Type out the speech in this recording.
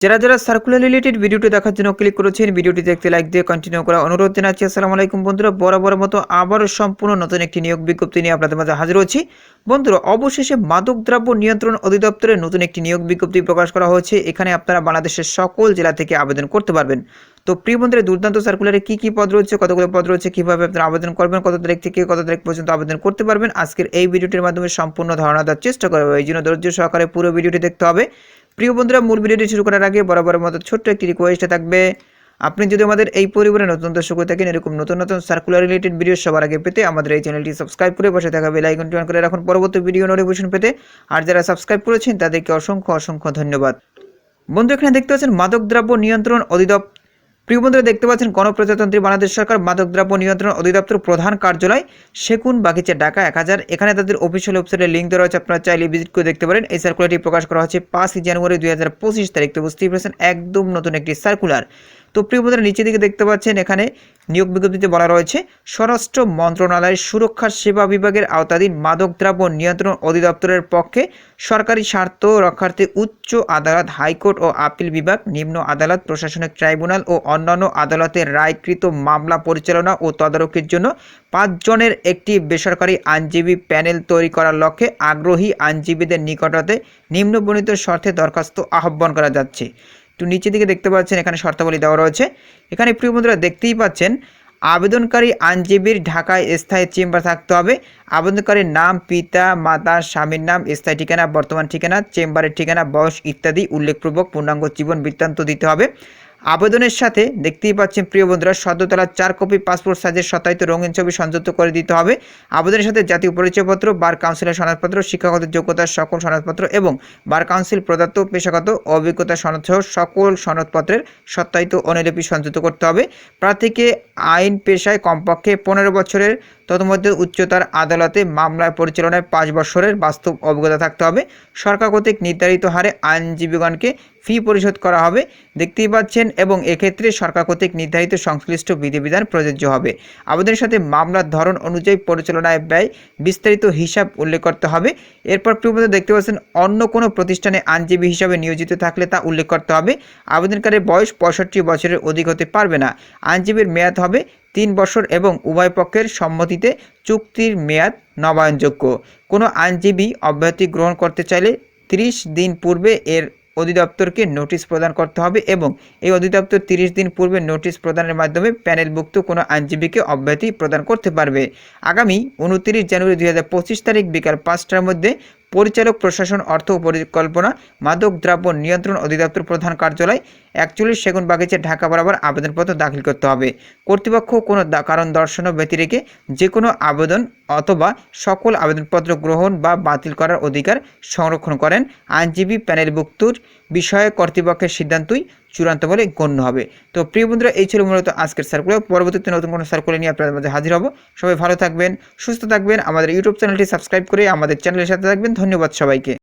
যারা যারা circular related ভিডিওটি দেখার জন্য ক্লিক করেছেন ভিডিওটি দেখতে লাইক দিয়ে কন্টিনিউ করা অনুরোধ জানাচ্ছি। আসসালামু আলাইকুম বন্ধুরা বরাবর মতো আবারও সম্পূর্ণ নতুন একটি নিয়োগ বিজ্ঞপ্তি নিয়ে আপনাদের মাঝে হাজির হচ্ছি। বন্ধুরা, অবশেষে মাদকদ্রব্য নিয়ন্ত্রণ অধিদপ্তরে নতুন একটি নিয়োগ বিজ্ঞপ্তি প্রকাশ করা হয়েছে। এখানে আপনারা বাংলাদেশের সকল জেলা থেকে আবেদন করতে পারবেন। তো প্রিয় বন্ধুরা, দুর্দান্ত সার্কুলারে কি কি পদ রয়েছে, কতগুলো পদ রয়েছে, কীভাবে আপনারা আবেদন করবেন, কত তারিখ থেকে কত তারিখ পর্যন্ত আবেদন করতে পারবেন, আজকের এই ভিডিওটির মাধ্যমে সম্পূর্ণ ধারণা দেওয়ার চেষ্টা করব। এই জন্য ধৈর্য সহকারে পুরো ভিডিওটি দেখতে হবে। প্রিয় বন্ধুরা, মূল ভিডিওটি শুরু করার আগে বরাবর মতো ছোট্ট একটি রিকোয়েস্ট থাকবে, আপনি যদি আমাদের এই পরিবারে নতুন দর্শক হয়ে থাকেন, এরকম নতুন নতুন সার্কুলার রিলেটেড ভিডিও সবার আগে পেতে আমাদের এই চ্যানেলটি সাবস্ক্রাইব করে বসে থাকা বেল আইকনটি অন করে রাখুন। পরবর্তী ভিডিও নোটিফিকেশন পেতে আর যারা সাবস্ক্রাইব করেছেন, তাদেরকে অসংখ্য অসংখ্য ধন্যবাদ। বন্ধু, এখানে দেখতে পাচ্ছেন মাদক দ্রব্য নিয়ন্ত্রণ অধিদপ্তর প্রিয় বন্ধুরা, দেখতে পাচ্ছেন গণপ্রজাতন্ত্রী বাংলাদেশ সরকার মাদকদ্রব্য নিয়ন্ত্রণ অধিদপ্তর প্রধান কার্যালয় সেকুন বাগিচা, ঢাকা এক হাজার। এখানে তাদের অফিসিয়াল ওয়েবসাইটের লিঙ্ক দেওয়া রয়েছে, আপনারা চাইলে ভিজিট করে দেখতে পারেন। এই সার্কুলারটি প্রকাশ করা হচ্ছে পাঁচই জানুয়ারি দুই হাজার পঁচিশ তারিখ। তো বুঝতেই পারছেন, একদম নতুন একটি সার্কুলার তো প্রিয় বন্ধুরা, নিচের দিকে দেখতে পাচ্ছেন, এখানে নিয়োগ বিজ্ঞপ্তিতে বলা রয়েছে, স্বরাষ্ট্র মন্ত্রণালয়ের সুরক্ষা সেবা বিভাগের আওতাধীন মাদকদ্রব্য নিয়ন্ত্রণ অধিদপ্তরের পক্ষে সরকারি স্বার্থ রক্ষার্থে উচ্চ আদালত, হাইকোর্ট ও আপিল বিভাগ, নিম্ন আদালত, প্রশাসনিক ট্রাইব্যুনাল ও অন্যান্য আদালতের রায়কৃত মামলা পরিচালনা ও তদারকির জন্য পাঁচজনের একটি বেসরকারি আইনজীবী প্যানেল তৈরি করার লক্ষ্যে আগ্রহী আইনজীবীদের নিকটতে নিম্নবর্ণিত শর্তে দরখাস্ত আহ্বান করা যাচ্ছে। একটু নিচের দিকে দেখতে পাচ্ছেন, এখানে শর্তাবলী দেওয়া রয়েছে। এখানে প্রিয় বন্ধুরা দেখতেই পাচ্ছেন, আবেদনকারী আইনজীবীর ঢাকায় স্থায়ী চেম্বার থাকতে হবে। আবেদনকারীর নাম, পিতা, মাতা, স্বামীর নাম, স্থায়ী ঠিকানা, বর্তমান ঠিকানা, চেম্বারের ঠিকানা, বয়স ইত্যাদি উল্লেখপূর্বক পূর্ণাঙ্গ জীবন বৃত্তান্ত দিতে হবে। আবেদনের সাথে দেখতেই পাচ্ছেন, প্রিয় বন্ধুরা সদ্যতলার চার কপি পাসপোর্ট সাইজের সত্যায়িত রঙিন ছবি সংযুক্ত করে দিতে হবে। আবেদনের সাথে জাতীয় পরিচয়পত্র, বার কাউন্সিলের সনদপত্র, শিক্ষাগত যোগ্যতার সকল সনদপত্র এবং বার কাউন্সিল প্রদত্ত পেশাগত অভিজ্ঞতা সনদ সহ সকল সনদপত্রের সত্যায়িত অনুলিপি সংযুক্ত করতে হবে। প্রার্থীকে আইন পেশায় কমপক্ষে পনেরো বছরের তন্মধ্যে উচ্চতার আদালতে মামলার পরিচালনায় পাঁচ বছরের বাস্তব অভিজ্ঞতা থাকতে হবে। সরকার কর্তৃক নির্ধারিত হারে আইনজীবীগণকে ফি পরিশোধ করা হবে, দেখতেই পাচ্ছেন, এবং এক্ষেত্রে সরকার কর্তৃক নির্ধারিত সংশ্লিষ্ট বিধিবিধান প্রযোজ্য হবে। আবেদনের সাথে মামলার ধরন অনুযায়ী পরিচালনায় ব্যয় বিস্তারিত হিসাব উল্লেখ করতে হবে। এরপর প্রিয়মত দেখতে পাচ্ছেন, অন্য কোনো প্রতিষ্ঠানে আইনজীবী হিসাবে নিয়োজিত থাকলে তা উল্লেখ করতে হবে। আবেদনকারীর বয়স পঁয়ষট্টি বছরের অধিক হতে পারবে না। আইনজীবীর মেয়াদ হবে তিন বছর এবং উভয় পক্ষের সম্মতিতে চুক্তির মেয়াদ নবায়নযোগ্য। কোনো আইনজীবী অব্যাহতি গ্রহণ করতে চাইলে 30 দিন পূর্বে এর অধিদপ্তরকে নোটিশ প্রদান করতে হবে এবং এই অধিদপ্তর তিরিশ দিন পূর্বে নোটিশ প্রদানের মাধ্যমে প্যানেলভুক্ত কোনো আইনজীবীকে অব্যাহতি প্রদান করতে পারবে। আগামী উনত্রিশ জানুয়ারি দুই হাজার পঁচিশ তারিখ বিকাল পাঁচটার মধ্যে পরিচালক, প্রশাসন, অর্থ পরিকল্পনা, মাদক দ্রব্য নিয়ন্ত্রণ অধিদপ্তর প্রধান কার্যালয়, একচল্লিশ সেগুন বাগিচা ঢাকা বরাবর আবেদনপত্র দাখিল করতে হবে। কর্তৃপক্ষ কোনো কারণ দর্শন ব্যতি রেখে যে কোনো আবেদন অথবা সকল আবেদনপত্র গ্রহণ বা বাতিল করার অধিকার সংরক্ষণ করেন। আইনজীবী প্যানেলভুক্তর বিষয়ে কর্তৃপক্ষের সিদ্ধান্তই চূড়ান্ত বলে গণ্য হবে। তো প্রিয় বন্ধুরা, এই ছিল মূলত আজকের সার্কুলার পরবর্তীতে নতুন কোনো সার্কুলার নিয়ে আপনাদের মধ্যে হাজির হব। সবাই ভালো থাকবেন, সুস্থ থাকবেন। আমাদের ইউটিউব চ্যানেলটি সাবস্ক্রাইব করে আমাদের চ্যানেলের সাথে থাকবেন। ধন্যবাদ সবাইকে।